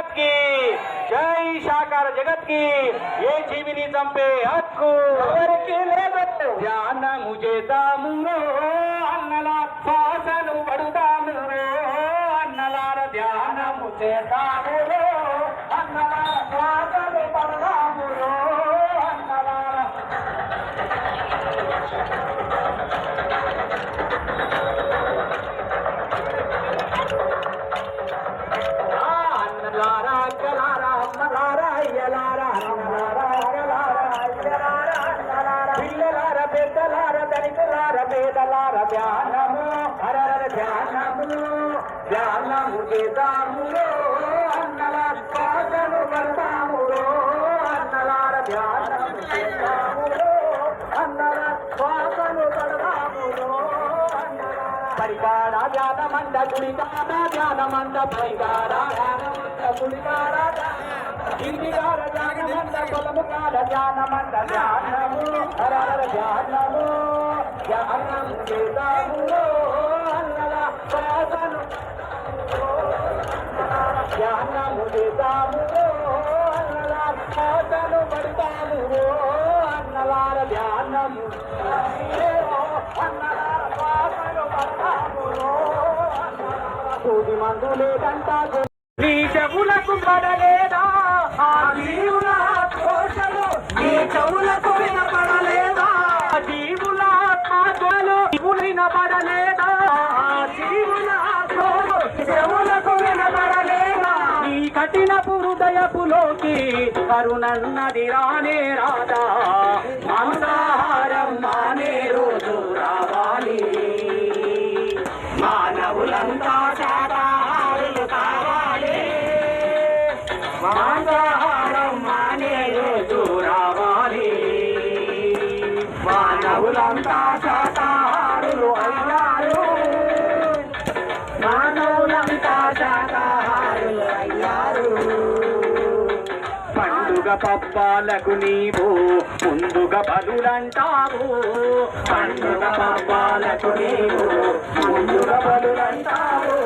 కి. జై శాకార జగత్కి. ఏ జీవిని చంపే హక్కు? ఎవరికి లేదు. ధ్యానము చేద్దాము అన్నల శ్వాసను పడుదాము అన్నలార ధ్యానము చేద్దాము అన్నలార శ్వాసను ధ్యానము చేద్దాము అన్నల పాటలు పడతాములో అన్నలార ధ్యానము చేద్దాము అన్నల పాటలు పడదాము పరిగార ధ్యానమంద గుడిగార ధ్యానమంద పరిగార ధ్యానమంద గుడిగార ఇంటిగార ధ్యానమంద పొలముగార ధ్యానమంద ధ్యానము హరార ధ్యానము ధ్యానము చేద్దాము అన్నల పాటలు సూది మందు లేదంట నీ చెవులకు పడలేదా? ఆ జీవుల కోశలు నీ చెవులకు వినపడలేదా జీవుల ఆత్మలు జీవులైన పడలేదా? జీవుల ఆత్మలు చెవులకు వినపడలేదా? నీ కఠిన హృదయపులోకి కరుణన్నది రానే రాదా? మాంసాహారం పబ్బాలకు నీవు ముందుగా బలులంటావు. పండుగ పబ్బాలకు నీవు ముందుగా బలులంటావు.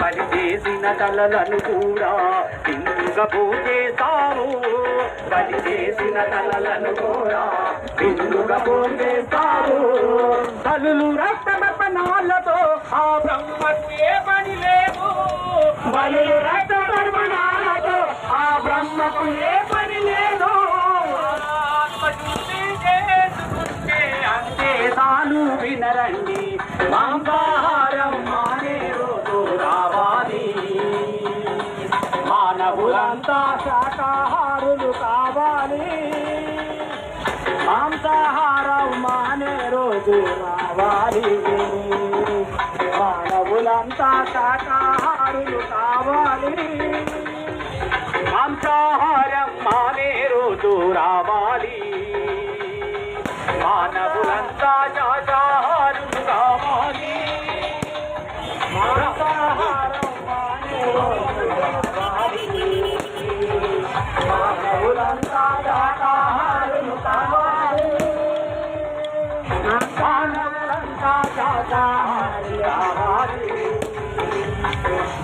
పని చేసిన తలలను కూడా బిందుగా పూజేస్తావు పని చేసిన తలలను కూడా బిందుగా పూజేస్తావు తలులు రక్తమర్పణాలతో ఆ బ్రహ్మకు ఏ పని లేవు. బలులు రక్తమర్పణాలతో ఆ బ్రహ్మకు ఏ మాంసాహారం మానే రోజు రావాలి. మానవులంతా శాకాహారులు కావాలి. మాంసాహారం మానే రోజు రావాలి. మానవులంతా శాకాహారులు కావాలి. మాంసాహారం మానే రోజు రావాలి. మానవులంతా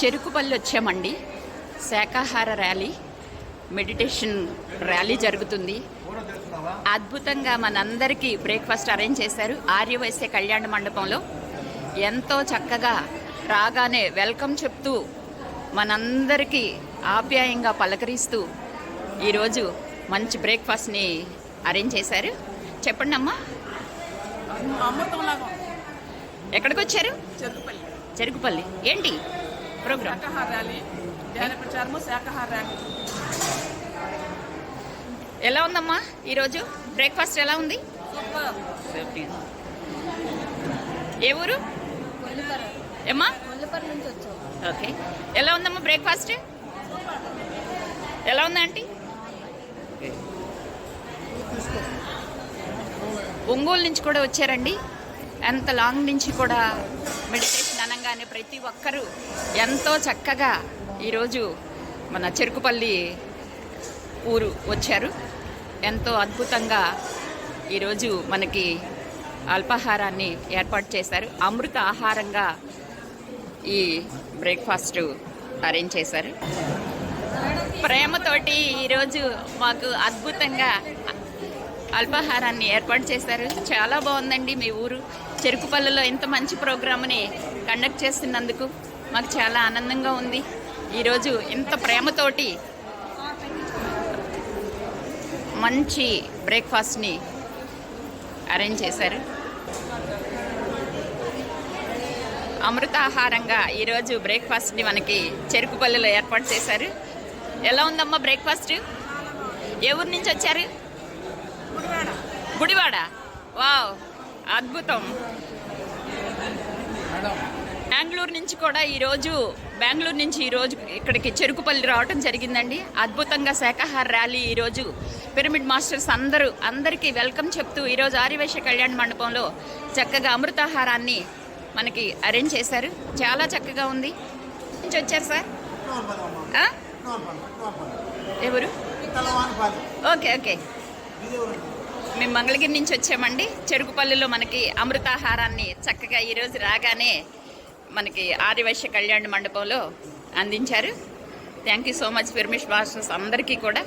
చెరుకుపల్లి వచ్చామండి. శాకాహార ర్యాలీ మెడిటేషన్ ర్యాలీ జరుగుతుంది. అద్భుతంగా మనందరికీ బ్రేక్ఫాస్ట్ అరేంజ్ చేశారు ఆర్యవైశ్య కళ్యాణ మండపంలో. ఎంతో చక్కగా రాగానే వెల్కమ్ చెప్తూ మనందరికీ ఆప్యాయంగా పలకరిస్తూ ఈరోజు మంచి బ్రేక్ఫాస్ట్ని అరేంజ్ చేశారు. చెప్పండి అమ్మా ఎక్కడికి వచ్చారు చెరుకుపల్లి. చెరుకుపల్లి. ఏంటి? ప్రోగ్రామ్. శాఖాహార ర్యాలీ ధ్యాన ప్రచారము శాఖాహార ర్యాలీ. ఎలా ఉందమ్మా ఈరోజు? బ్రేక్ఫాస్ట్ ఎలా ఉంది? సూపర్. ఏ ఊరు? ఏమ్మా? కొల్లపల్లి నుంచి వచ్చాం. ఓకే. ఎలా ఉందమ్మా బ్రేక్ఫాస్ట్? ఎలా ఉంది ఆంటీ? ఒంగోలు నుంచి కూడా వచ్చారండి. ఎంత లాంగ్ నుంచి కూడా మెడిటేషన్ అనగానే ప్రతి ఒక్కరూ ఎంతో చక్కగా ఈరోజు మన చెరుకుపల్లి ఊరు వచ్చారు. ఎంతో అద్భుతంగా ఈరోజు మనకి అల్పాహారాన్ని ఏర్పాటు చేశారు. అమృత ఆహారంగా ఈ బ్రేక్ఫాస్ట్ అరేంజ్ చేశారు. ప్రేమతోటి ఈరోజు మాకు అద్భుతంగా అల్పాహారాన్ని ఏర్పాటు చేశారు. చాలా బాగుందండి మీ ఊరు. చెరుకుపల్లిలో ఇంత మంచి ప్రోగ్రామ్ని కండక్ట్ చేస్తున్నందుకు మాకు చాలా ఆనందంగా ఉంది. ఈరోజు ఇంత ప్రేమతోటి మంచి బ్రేక్ఫాస్ట్ని అరేంజ్ చేశారు. అమృతాహారంగా ఈరోజు బ్రేక్ఫాస్ట్ని మనకి చెరుకుపల్లిలో ఏర్పాటు చేశారు. ఎలా ఉందమ్మా బ్రేక్ఫాస్ట్? ఏ ఊరు నుంచి వచ్చారు? గుడివాడ. వావ్ అద్భుతం. బెంగళూరు నుంచి కూడా ఈరోజు బెంగళూరు నుంచి ఈరోజు ఇక్కడికి చెరుకుపల్లి రావటం జరిగిందండి. అద్భుతంగా శాఖాహార ర్యాలీ ఈరోజు పిరమిడ్ మాస్టర్స్ అందరూ అందరికీ వెల్కమ్ చెప్తూ ఈరోజు ఆర్యవైశ్య కళ్యాణ మండపంలో చక్కగా అమృతాహారాన్ని మనకి అరేంజ్ చేశారు. చాలా చక్కగా ఉంది. నుంచి వచ్చారు సార్? ఎవరు? Okay okay. మేము మంగళగిరి నుంచి వచ్చామండి. చెరుకుపల్లిలో మనకి అమృతాహారాన్ని చక్కగా ఈరోజు రాగానే మనకి ఆర్యవైశ్య కళ్యాణ మండపంలో అందించారు. థ్యాంక్ యూ సో మచ్ ఫిర్మిష్ భాషస్ అందరికీ కూడా.